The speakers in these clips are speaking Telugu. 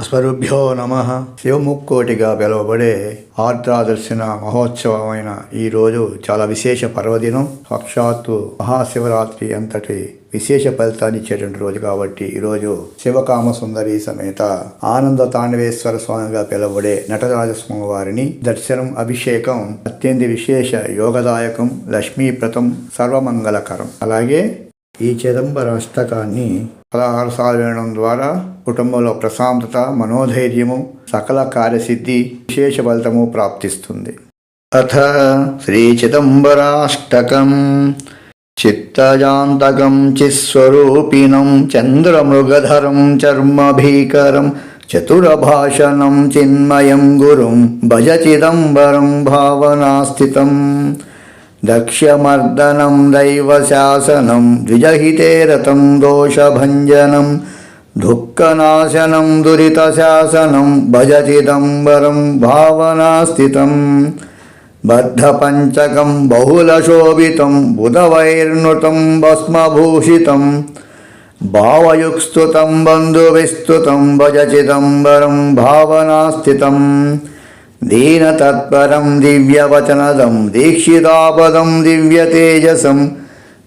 అస్మరుభ్యో నమ. శివముక్కోటిగా పిలువబడే ఆర్ద్రాదర్శన మహోత్సవమైన ఈ రోజు చాలా విశేష పర్వదినం. సాక్షాత్తు మహాశివరాత్రి అంతటి విశేష ఫలితాన్ని ఇచ్చేటువంటి రోజు కాబట్టి ఈరోజు శివకామ సుందరి సమేత ఆనంద తాండవేశ్వర స్వామిగా పిలువబడే నటరాజస్వామి వారిని దర్శనం అభిషేకం అత్యంత విశేష యోగదాయకం లక్ష్మీప్రతం సర్వమంగళకరం. అలాగే ఈ చిదంబర అష్టకాన్ని పదహారు సార్లు వినడం ద్వారా కుటుంబంలో ప్రశాంతత మనోధైర్యము సకల కార్యసిద్ధి విశేష ఫలితము ప్రాప్తిస్తుంది. అథ శ్రీ చిదంబరాష్టకం చిత్తజాంతకం చిస్వరూపిణం చంద్రమృగధరం చర్మభీకరం చతురభాషణం చిన్మయం గురుం భజ చిదంబరం భావనాస్థితం దక్ష్యమర్దనం దైవశాసనం ద్విజహితే రతం దోషభంజనం దుఃఖనాశనం దురితశాసనం భజ చిదంబరం భావనాస్థితం బద్ధపంచకం బహుళశోభితం బుధవైర్ణుతం భస్మభూషితం భావయుక్స్తుతం బంధువిస్తుతం భజ చిదంబరం భావనాస్థితం దీనతత్పరం దివ్యవచనదం దీక్షితాపదం దివ్యతేజసం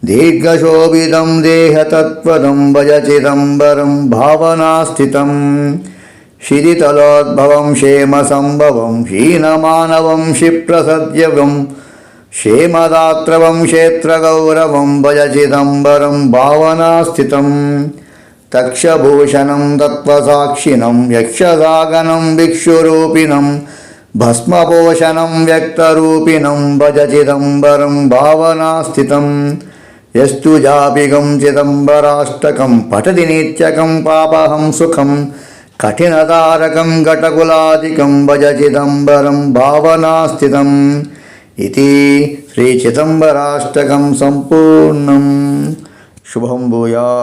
దీర్ఘశోభితం దేహతత్పదం భజ చిదంబరం భావనాస్థితం శిరితలోద్భవం క్షేమ సంభవం హీనమానవం క్షిప్రసద్యవం క్షేమదాత్రవం క్షేత్రగౌరవం భజ చిదంబరం భావనాస్థితం తక్షభూషణం తత్వసాక్షిణం యక్షసాగనం భిక్షురూపిణం భస్మపోషణం వ్యక్తరూపిణం భజ చిదంబరం భావనాస్థితం. ఎస్తు జాపిగం చిదంబరాష్టకం పఠతి నిత్యకం పాపహం సుఖం. కఠినతారకం ఘటకులాదికం భజ చిదంబరం భావనాస్థితం. ఇది శ్రీ చిదంబరాష్టకం సంపూర్ణం. శుభం భూయా